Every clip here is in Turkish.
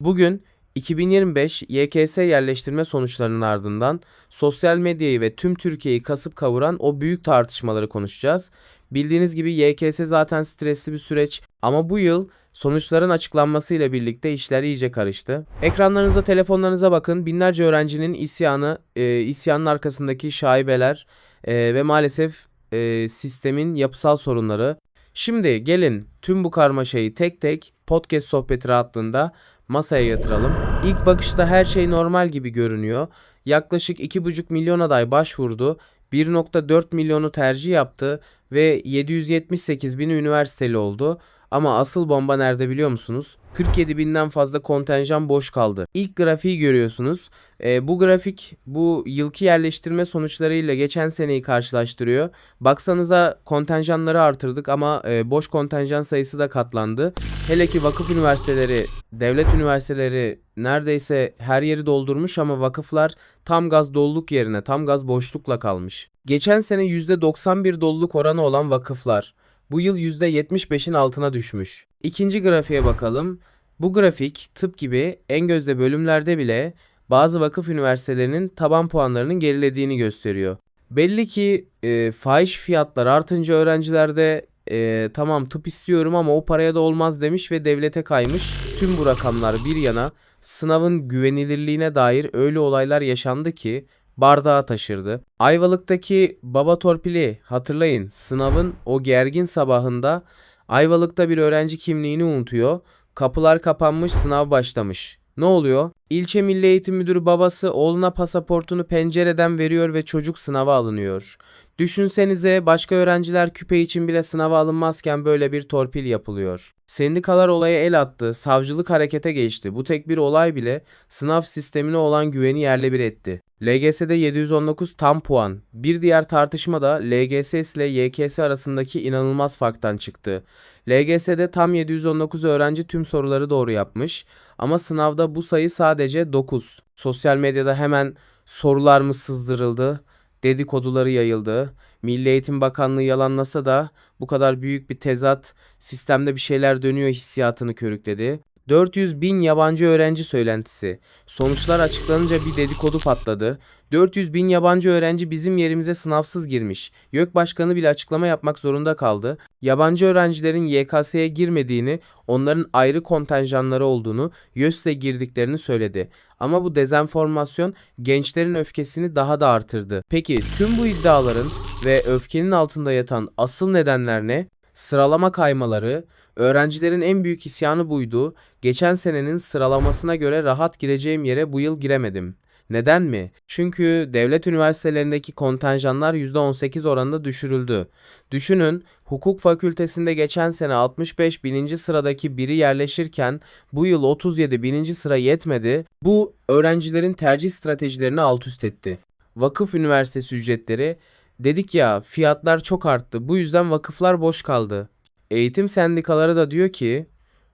Bugün 2025 YKS yerleştirme sonuçlarının ardından sosyal medyayı ve tüm Türkiye'yi kasıp kavuran o büyük tartışmaları konuşacağız. Bildiğiniz gibi YKS zaten stresli bir süreç ama bu yıl sonuçların açıklanmasıyla birlikte işler iyice karıştı. Ekranlarınıza, telefonlarınıza bakın. Binlerce öğrencinin isyanı, e, isyanın arkasındaki şaibeler e, ve maalesef e, sistemin yapısal sorunları. Şimdi gelin tüm bu karmaşayı tek tek podcast sohbeti rahatlığında masaya yatıralım. İlk bakışta her şey normal gibi görünüyor. Yaklaşık 2,5 milyon aday başvurdu. 1.4 milyonu tercih yaptı ve 778 bini üniversiteli oldu. Ama asıl bomba nerede biliyor musunuz? 47 binden fazla kontenjan boş kaldı. İlk grafiği görüyorsunuz. Ee, bu grafik bu yılki yerleştirme sonuçlarıyla geçen seneyi karşılaştırıyor. Baksanıza kontenjanları artırdık ama e, boş kontenjan sayısı da katlandı. Hele ki vakıf üniversiteleri, devlet üniversiteleri neredeyse her yeri doldurmuş ama vakıflar tam gaz doluluk yerine tam gaz boşlukla kalmış. Geçen sene %91 doluluk oranı olan vakıflar bu yıl %75'in altına düşmüş. İkinci grafiğe bakalım. Bu grafik tıp gibi en gözde bölümlerde bile bazı vakıf üniversitelerinin taban puanlarının gerilediğini gösteriyor. Belli ki e, fahiş fiyatlar artınca öğrenciler de e, tamam tıp istiyorum ama o paraya da olmaz demiş ve devlete kaymış. Tüm bu rakamlar bir yana sınavın güvenilirliğine dair öyle olaylar yaşandı ki bardağı taşırdı. Ayvalık'taki baba torpili hatırlayın sınavın o gergin sabahında Ayvalık'ta bir öğrenci kimliğini unutuyor. Kapılar kapanmış sınav başlamış. Ne oluyor? İlçe Milli Eğitim Müdürü babası oğluna pasaportunu pencereden veriyor ve çocuk sınava alınıyor. Düşünsenize başka öğrenciler küpe için bile sınava alınmazken böyle bir torpil yapılıyor. Sendikalar olaya el attı, savcılık harekete geçti. Bu tek bir olay bile sınav sistemine olan güveni yerle bir etti. LGS'de 719 tam puan. Bir diğer tartışma da LGS ile YKS arasındaki inanılmaz farktan çıktı. LGS'de tam 719 öğrenci tüm soruları doğru yapmış ama sınavda bu sayı sadece 9. Sosyal medyada hemen sorular mı sızdırıldı? dedikoduları yayıldı. Milli Eğitim Bakanlığı yalanlasa da bu kadar büyük bir tezat, sistemde bir şeyler dönüyor hissiyatını körükledi. 400 bin yabancı öğrenci söylentisi. Sonuçlar açıklanınca bir dedikodu patladı. 400 bin yabancı öğrenci bizim yerimize sınavsız girmiş. YÖK Başkanı bile açıklama yapmak zorunda kaldı. Yabancı öğrencilerin YKS'ye girmediğini, onların ayrı kontenjanları olduğunu, YÖS'le girdiklerini söyledi. Ama bu dezenformasyon gençlerin öfkesini daha da artırdı. Peki tüm bu iddiaların ve öfkenin altında yatan asıl nedenler ne? Sıralama kaymaları, öğrencilerin en büyük isyanı buydu. Geçen senenin sıralamasına göre rahat gireceğim yere bu yıl giremedim. Neden mi? Çünkü devlet üniversitelerindeki kontenjanlar %18 oranında düşürüldü. Düşünün hukuk fakültesinde geçen sene 65 bininci sıradaki biri yerleşirken bu yıl 37 bininci sıra yetmedi. Bu öğrencilerin tercih stratejilerini alt üst etti. Vakıf üniversitesi ücretleri dedik ya fiyatlar çok arttı bu yüzden vakıflar boş kaldı. Eğitim sendikaları da diyor ki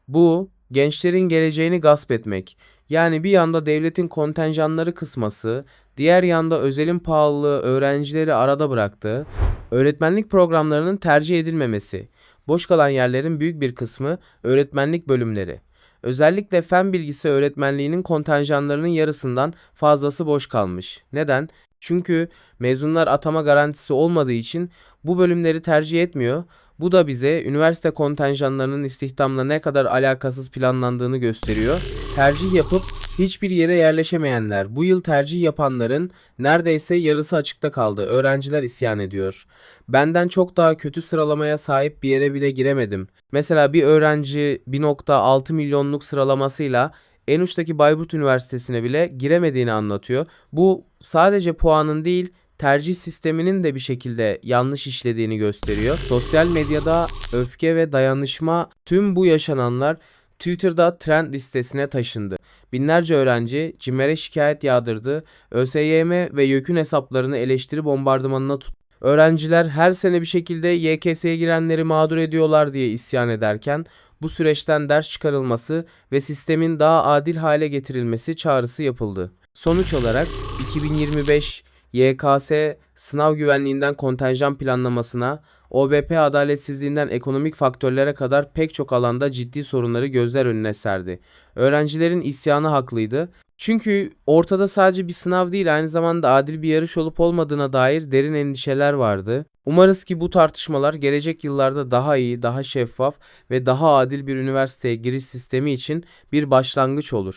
bu gençlerin geleceğini gasp etmek. Yani bir yanda devletin kontenjanları kısması, diğer yanda özelin pahalılığı öğrencileri arada bıraktı. Öğretmenlik programlarının tercih edilmemesi. Boş kalan yerlerin büyük bir kısmı öğretmenlik bölümleri. Özellikle fen bilgisi öğretmenliğinin kontenjanlarının yarısından fazlası boş kalmış. Neden? Çünkü mezunlar atama garantisi olmadığı için bu bölümleri tercih etmiyor. Bu da bize üniversite kontenjanlarının istihdamla ne kadar alakasız planlandığını gösteriyor. Tercih yapıp hiçbir yere yerleşemeyenler, bu yıl tercih yapanların neredeyse yarısı açıkta kaldı. Öğrenciler isyan ediyor. Benden çok daha kötü sıralamaya sahip bir yere bile giremedim. Mesela bir öğrenci 1.6 milyonluk sıralamasıyla en uçtaki Bayburt Üniversitesi'ne bile giremediğini anlatıyor. Bu sadece puanın değil, tercih sisteminin de bir şekilde yanlış işlediğini gösteriyor. Sosyal medyada öfke ve dayanışma tüm bu yaşananlar Twitter'da trend listesine taşındı. Binlerce öğrenci CİMER'e şikayet yağdırdı. ÖSYM ve YÖK'ün hesaplarını eleştiri bombardımanına tuttu. Öğrenciler her sene bir şekilde YKS'ye girenleri mağdur ediyorlar diye isyan ederken bu süreçten ders çıkarılması ve sistemin daha adil hale getirilmesi çağrısı yapıldı. Sonuç olarak 2025 YKS sınav güvenliğinden kontenjan planlamasına OBP adaletsizliğinden ekonomik faktörlere kadar pek çok alanda ciddi sorunları gözler önüne serdi. Öğrencilerin isyanı haklıydı. Çünkü ortada sadece bir sınav değil aynı zamanda adil bir yarış olup olmadığına dair derin endişeler vardı. Umarız ki bu tartışmalar gelecek yıllarda daha iyi, daha şeffaf ve daha adil bir üniversiteye giriş sistemi için bir başlangıç olur.